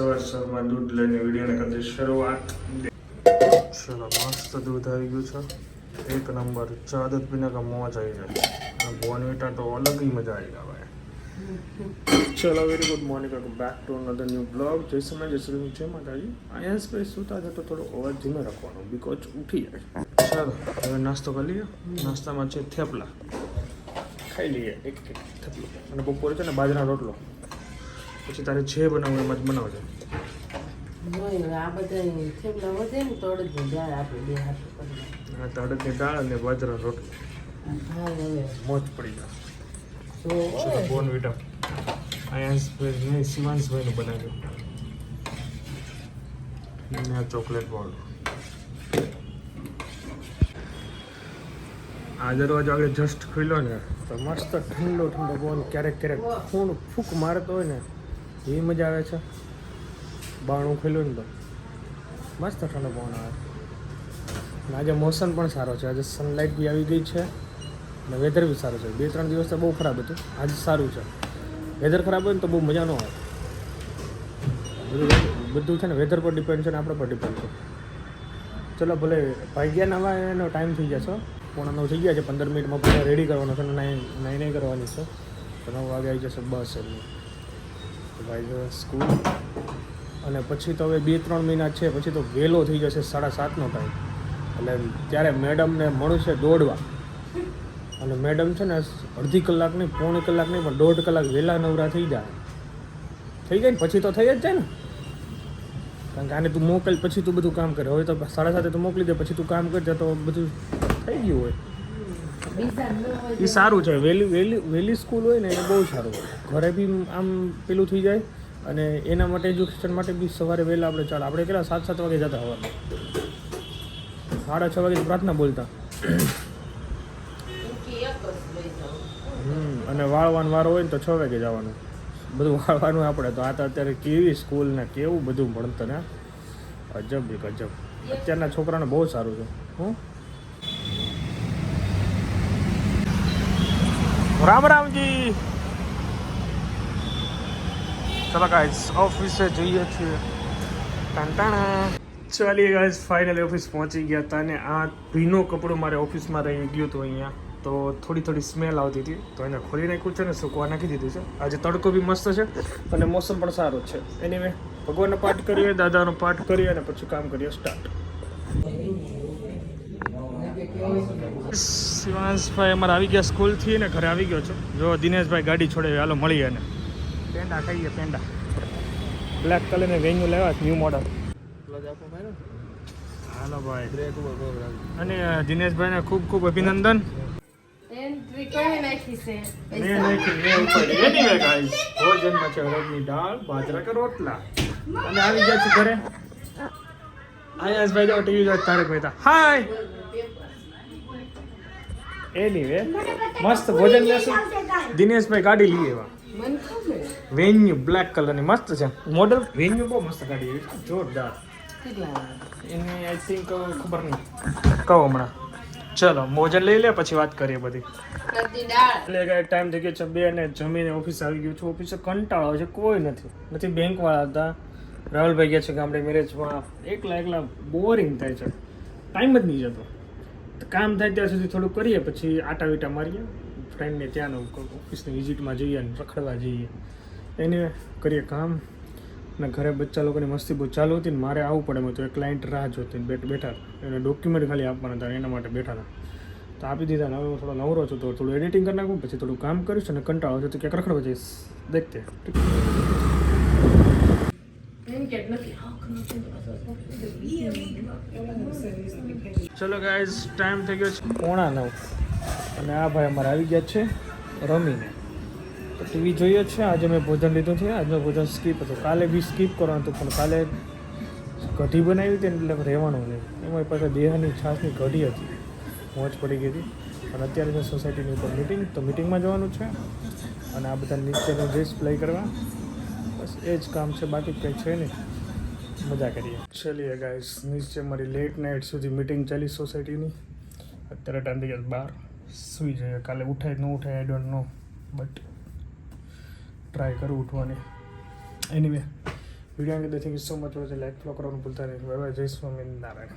સવારમાં દૂધ લઈને વિડીયોને કરી શરૂઆત. ચલો મસ્ત દૂધ આવી ગયું છે. એક નંબર. ચા દૂધ પીને કા મોજ આવી જાય. અને બોનવીટા તો અલગ જ મજા આવી જાય ભાઈ. ચલો very good morning welcome back to another new blog જય સમય જય શ્રી જય માતાજી અહીંયા સ્પેસ સુતા છે તો થોડો અવાજ ધીમે રાખવાનો બીકોઝ ઉઠી જાય. ચાલો હવે નાસ્તો કરી લઈએ. નાસ્તામાં છે થેપલા. ખાઈ લઈએ. એક એક થેપલો. અને બપોરે છે ને બાજરાનો રોટલો. પછી તારે જે બનાવવું એમાં જ બનાવજો. નહીં, આ બધા થેપલા વધે ને તો અડદની દાળ અને બાજરાનો રોટલો. હા મોજ પડી જાય. બોન વિટા અહીંયા શિવાંશભાઈનું બનાવ્યું. અને આ ચોકલેટ બોલ. આ દરવાજો આગળ જસ્ટ ખુલ્યો ને. તો મસ્ત ઠંડો ઠંડો બોન ક્યારેક ક્યારેક ખૂણ ફૂંક મારતો હોય ને એ મજા આવે છે. બાણું ખુલ્યું ને તો. મસ્ત ઠંડો પવન આવે. આજે મોસમ પણ સારો છે. આજે સનલાઇટ બી આવી ગઈ છે અને વેધર બી સારું છે. બે ત્રણ દિવસ તો બહુ ખરાબ હતું. આજે સારું છે. વેધર ખરાબ હોય ને તો બહુ મજા ન આવે. બધું બધું છે ને વેધર પર ડિપેન્ડ છે ને આપણા પર ડિપેન્ડ છે. ચલો ભલે ભાગ્યા ગયા નવા એનો ટાઈમ થઈ જશે પોણા નવ થઈ ગયા છે. પંદર મિનિટમાં પૂરા રેડી કરવાનો છે નાઈ નહીં કરવાની છે. નવ વાગે આવી જશે. બસ એમની ભાઈ સ્કૂલ અને પછી તો હવે બે ત્રણ મહિના છે, પછી તો વહેલો થઈ જશે સાડા સાતનો ટાઈમ એટલે ત્યારે મેડમને મળશે દોડવા. અને મેડમ છે ને અડધી કલાક નહીં, પોણી કલાક નહીં, પણ દોઢ કલાક વહેલા નવરા થઈ જાય. થઈ જાય ને? પછી તો થઈ જ જાય ને? કારણ કે આને તું મોકલ, પછી તું બધું કામ કરે. હવે તો સાડા સાતે તું મોકલી દે, પછી તું કામ કરજે તો બધું થઈ ગયું હોય. એ સારું છે. વહેલી વહેલી વહેલી સ્કૂલ હોય ને એ બહુ સારું. હોય ઘરે બી આમ પેલું થઈ જાય અને એના માટે એજ્યુકેશન માટે બી સવારે વહેલા આપણે ચાલ. આપણે કેટલા સાત સાત વાગે જતા હવારમાં સાડા છ વાગે પ્રાર્થના બોલતા. અને વાળવાનો વારો હોય ને તો છ વાગે જવાનું. બધું વાળવાનું આપણે. તો આ તો અત્યારે કેવી સ્કૂલ ને કેવું બધું ભણતર ને અજબ અજબ. અત્યારના છોકરાને બહુ સારું છે. હું? રામ રામજી ચલો ગાઈસ ઓફિસે જઈએ છીએ. ટાંટાણા ચાલીએ ગાઈસ ફાઇનલી ઓફિસ પહોંચી ગયા હતા અને આ ભીનું કપડું મારે ઓફિસમાં રહી ગયું હતું અહીંયા. તો થોડી થોડી સ્મેલ આવતી હતી. તો એને ખોલી નાખ્યું છે ને સૂકવા નાખી દીધું છે. આજે તડકો બી મસ્ત છે અને મોસમ પણ સારો છે. એની મેં ભગવાનનો પાઠ કરીએ, દાદાનો પાઠ કરીએ અને પછી કામ કરીએ સ્ટાર્ટ શિવાંશભાઈ અમારે આવી ગયા સ્કૂલથી ને ઘરે આવી ગયો છે. જો દિનેશભાઈ ગાડી છોડે હાલો મળીએ એને. પેંડા ખાઈએ પેંડા. બ્લેક કલરને વેન્યુ લેવા ન્યૂ મોડલ હાલો ભાઈ. અને દિનેશભાઈને ખૂબ ખૂબ અભિનંદન. ભોજનમાં છે? અડદની દાળ બાજરા કે રોટલા? અને આવી ગયા છે ઘરે. આયાસભાઈ જો ટીવી જોઈ તારક મહેતા. હાય એનીવે મસ્ત ભોજન લેશું. દિનેશભાઈ ગાડી લઈએ એવા વેન્યુ બ્લેક કલરની મસ્ત છે. મોડલ વેન્યુ બહુ મસ્ત ગાડી એવી છે. જોરદાર. એની આઈ થિંક ખબર નહીં. કહો હમણાં. ચલો મોજન લઈ લે પછી વાત કરીએ બધી. એટલે કઈ ટાઈમ થઈ ગયો છે બે અને જમીને ઓફિસ આવી ગયું છું. ઓફિસે કંટાળો છે કોઈ નથી. નથી બેંકવાળા હતા. રાહુલભાઈ ગયા છે ગામડે મેરેજમાં એકલા એકલા બોરિંગ થાય છે. ટાઈમ જ નહીં જતો. કામ થાય ત્યાં સુધી થોડું કરીએ, પછી આટા વીટા મારીએ. ફ્રેન્ડને ત્યાંનું ઓફિસની વિઝિટમાં જઈએ અને રખડવા જઈએ. એને કરીએ કામ. અને ઘરે બચ્ચા લોકોની મસ્તી બહુ ચાલુ હતી ને મારે આવવું પડે તો એક ક્લાયન્ટ રાહ જોતી બેઠ બેઠા. એને ડોક્યુમેન્ટ ખાલી આપવાના હતા એના માટે બેઠા હતા. તો આપી દીધા હવે હું થોડો નવરો છું તો થોડું એડિટિંગ કરી નાખું પછી થોડું કામ કરીશ અને કંટાળો છે તો ક્યાંક રખડવા જઈશ. દેખતે. ચલો ગાઈઝ ટાઈમ થઈ ગયો છે. પોણા નવ અને આ ભાઈ અમારે આવી ગયા છે રમીને. તો ટીવી જોઈએ છે આજે મેં ભોજન લીધું છે આજનું ભોજન સ્કીપ હતું. કાલે બી સ્કીપ કરવાનું હતું પણ કાલે કઢી બનાવી હતી ને એટલે રહેવાનું નહીં. એમાં પાછા દેહાની છાસની કઢી હતી. મોજ પડી ગઈ હતી. અને અત્યારે છે સોસાયટીની ઉપર મિટિંગ તો મિટિંગમાં જવાનું છે. અને આ બધા નીચેનું ડ્રેસ પ્લે કરવા. બસ એ જ કામ છે, બાકી કંઈ છે નહીં. મજા કરીએ. ચલીએ ગાઈસ, નીચે મારી લેટ નાઇટ સુધી મિટિંગ ચાલી સોસાયટીની અત્યારે ટાઈમ થઈ ગયા બાર. સુઈ જઈએ. કાલે ઉઠાય ન ઉઠાય I don't know but try કરું ઉઠવાની. એનીવે વીડિયો અંગે thank you so much like follow કરવાનું ભૂલતા નહીં. બાય બાય જય સ્વામિનારાયણ.